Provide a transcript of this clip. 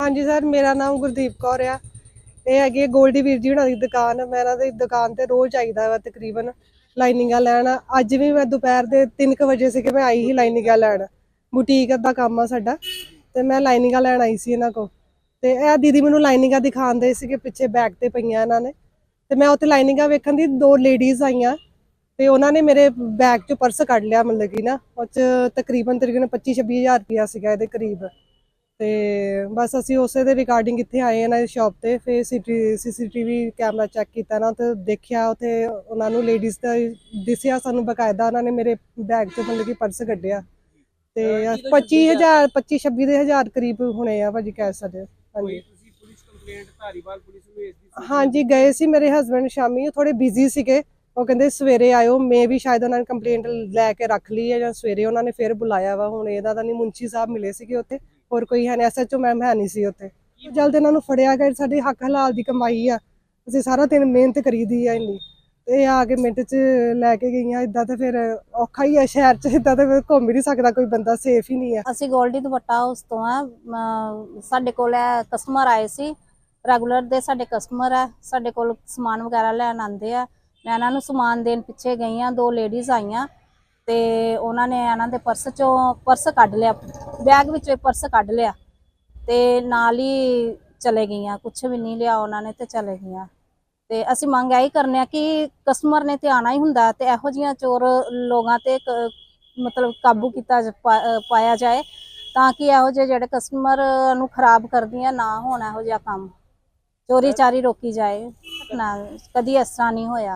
ਹਾਂਜੀ ਸਰ, ਮੇਰਾ ਨਾਮ ਗੁਰਦੀਪ ਕੌਰ ਆ। ਇਹ ਹੈਗੀ ਹੈ ਗੋਲਡੀ ਵੀਰ ਜੀ ਹੁਣਾਂ ਦੀ ਦੁਕਾਨ। ਮੈਂ ਇਹਨਾਂ ਦੀ ਦੁਕਾਨ ਤੇ ਰੋਜ਼ ਆਈਦਾ ਵਾ ਤਕਰੀਬਨ ਲਾਈਨਿੰਗਾਂ ਲੈਣ। ਅੱਜ ਵੀ ਮੈਂ ਦੁਪਹਿਰ ਦੇ 3:00 ਵਜੇ ਸੀ ਕਿ ਮੈਂ ਆਈ ਹੀ ਲਾਈਨਿੰਗਾਂ ਲੈਣ। ਬੁਟੀਕ ਦਾ ਕੰਮ ਆ ਸਾਡਾ ਤੇ ਮੈਂ ਲਾਈਨਿੰਗਾਂ ਲੈਣ ਆਈ ਸੀ ਇਹਨਾਂ ਕੋਲ। ਤੇ ਇਹ ਦੀਦੀ ਮੈਨੂੰ ਲਾਈਨਿੰਗਾਂ ਦਿਖਾਉਂਦੇ ਸੀ ਕਿ ਪਿੱਛੇ ਬੈਗ ਤੇ ਪਈਆਂ ਇਹਨਾਂ ਨੇ। ਤੇ ਮੈਂ ਉੱਥੇ ਲਾਈਨਿੰਗਾਂ ਵੇਖਣ ਦੀ ਦੋ ਲੇਡੀਜ਼ ਆਈਆਂ ਤੇ ਉਹਨਾਂ ਨੇ ਮੇਰੇ ਬੈਗ ਚੋਂ ਪਰਸ ਕੱਢ ਲਿਆ ਮਤਲਬ ਕਿ ਨਾ ਉਹ ਚ ਤਕਰੀਬਨ ਤਕਰੀਬਨ 25 26000 ਰੁਪਇਆ ਸੀਗਾ ਇਹਦੇ ਕਰੀਬ। ਤੇ ਬਸ ਅਸੀਂ ਉਸੇ ਦੇ ਰਿਗਾਰਡਿੰਗ ਇੱਥੇ ਆਏ ਇਹਨਾਂ ਦੀ ਸ਼ਾਪ ਤੇ ਫਿਰ ਸੀਸੀਟੀਵੀ ਕੈਮਰਾ ਚੈੱਕ ਕੀਤਾ ਨਾ ਤੇ ਦੇਖਿਆ ਉੱਥੇ ਉਹਨਾਂ ਨੂੰ ਲੇਡੀਜ਼ ਦਾ ਦਿਸਿਆ ਸਾਨੂੰ ਬਕਾਇਦਾ ਉਹਨਾਂ ਨੇ ਮੇਰੇ ਬੈਗ ਚੋਂ ਮਤਲਬ ਕਿ ਪਰਸ ਕੱਢਿਆ। ਤੇ 25000 25 26 ਦੇ ਹਜ਼ਾਰ ਕਰੀਬ ਹੋਣੇ ਆ ਭਾਜੀ ਕਹਿ ਸਕਦੇ ਹਾਂ। ਹਾਂਜੀ। ਕੰਪਲੇਂਟ ਧਾਰੀਵਾਲ ਪੁਲਿਸ ਨੂੰ ਇਸ ਦੀ ਹਾਂਜੀ ਗਏ ਸੀ ਮੇਰੇ ਹਸਬੰਡ ਸ਼ਾਮੀ ਉਹ ਥੋੜੇ ਬਿਜ਼ੀ ਸੀਗੇ। ਉਹ ਕਹਿੰਦੇ ਸਵੇਰੇ ਆਇਓ ਮੈਂ ਵੀ ਸ਼ਾਇਦ ਉਹਨਾਂ ਨੇ ਕੰਪਲੇਂਟ ਲੈ ਕੇ ਰੱਖ ਲਈ ਹੈ ਜਾਂ ਸਵੇਰੇ ਉਹਨਾਂ ਨੇ ਫਿਰ ਬੁਲਾਇਆ ਵਾ। ਹੁਣ ਇਹਦਾ ਤਾਂ ਨਹੀਂ ਮੁੰਚੀ ਸਾਹਿਬ ਮਿਲੇ ਸੀਗੇ ਉੱਥੇ। ਹੋਰ ਕੋਈ ਹੈ ਨਹੀਂ ਐਸਐਚਓ ਮੈਮ ਹੈ ਨਹੀਂ ਸੀ ਉੱਥੇ। ਜਲਦ ਇਹਨਾਂ ਨੂੰ ਫੜਿਆ ਗਿਆ ਸਾਡੇ ਹੱਕ ਹਲਾਲ ਦੀ ਕਮਾਈ ਆ। ਅਸੀਂ ਸਾਰਾ ਦਿਨ ਮਿਹਨਤ ਕਰੀਦੀ ਆ ਇੰਨੀ। ਤੇ ਆ ਕੇ ਮਿੰਟ 'ਚ ਲੈ ਕੇ ਗਈਆਂ ਇਦਾਂ ਤੇ ਫਿਰ ਔਖਾ ਹੀ ਆ ਸ਼ਹਿਰ 'ਚ ਇਦਾਂ ਤੇ ਘੁੰਮ ਹੀ ਨਹੀਂ ਸਕਦਾ ਕੋਈ ਬੰਦਾ ਸੇਫ ਹੀ ਨਹੀਂ ਆ। ਅਸੀਂ ਗੋਲਡੀ ਦੁਪੱਟਾ ਹਾਊਸ ਤੋਂ ਆ ਸਾਡੇ ਕੋਲ ਕਸਟਮਰ ਆਏ ਸੀ। ਰੈਗੂਲਰ ਦੇ ਸਾਡੇ ਕਸਟਮਰ ਆ, ਸਾਡੇ ਕੋਲ ਸਮਾਨ ਵਗੈਰਾ ਲੈਣ ਆਉਂਦੇ ਆ। ਮੈਂ ਇਹਨਾਂ ਨੂੰ ਸਮਾਨ ਦੇਣ ਪਿੱਛੇ ਗਈ ਆ, ਦੋ ਲੇਡੀਜ਼ ਆਈਆਂ ਤੇ ਉਹਨਾਂ ਨੇ ਇਹਨਾਂ ਦੇ ਪਰਸ ਚੋਂ ਪਰਸ ਕੱਢ ਲਿਆ ਬੈਗ ਵਿੱਚੋਂ ਪਰਸ ਕੱਢ ਲਿਆ ਤੇ ਨਾਲ ਹੀ ਚਲੇ ਗਈਆਂ ਕੁਝ ਵੀ ਨਹੀਂ ਲਿਆ ਉਹਨਾਂ ਨੇ ਤੇ ਚਲੇ ਗਈਆਂ। ਤੇ ਅਸੀਂ ਮੰਗ ਇਹੀ ਕਰਨੇ ਆ ਕਿ ਕਸਟਮਰ ਨੇ ਤੇ ਆਣਾ ਹੀ ਹੁੰਦਾ ਤੇ ਇਹੋ ਜੀਆਂ ਚੋਰ ਲੋਕਾਂ ਤੇ ਕ- ਮਤਲਬ ਕਾਬੂ ਕੀਤਾ ਪਾ- ਪਾਇਆ ਜਾਏ ਤਾਂ ਕਿ ਇਹੋ ਜਿਹੇ ਜਿਹੜੇ ਕਸਟਮਰ ਨੂੰ ਖਰਾਬ ਕਰਦੀਆਂ ਨਾ ਹੋਣ ਇਹੋ ਜਿਹਾ ਕੰਮ। ਚੋਰੀ ਚਾਰੀ ਰੋਕੀ ਜਾਏ ਨਾ ਕਦੀ ਇਸ ਤਰ੍ਹਾਂ ਨਹੀਂ ਹੋਇਆ।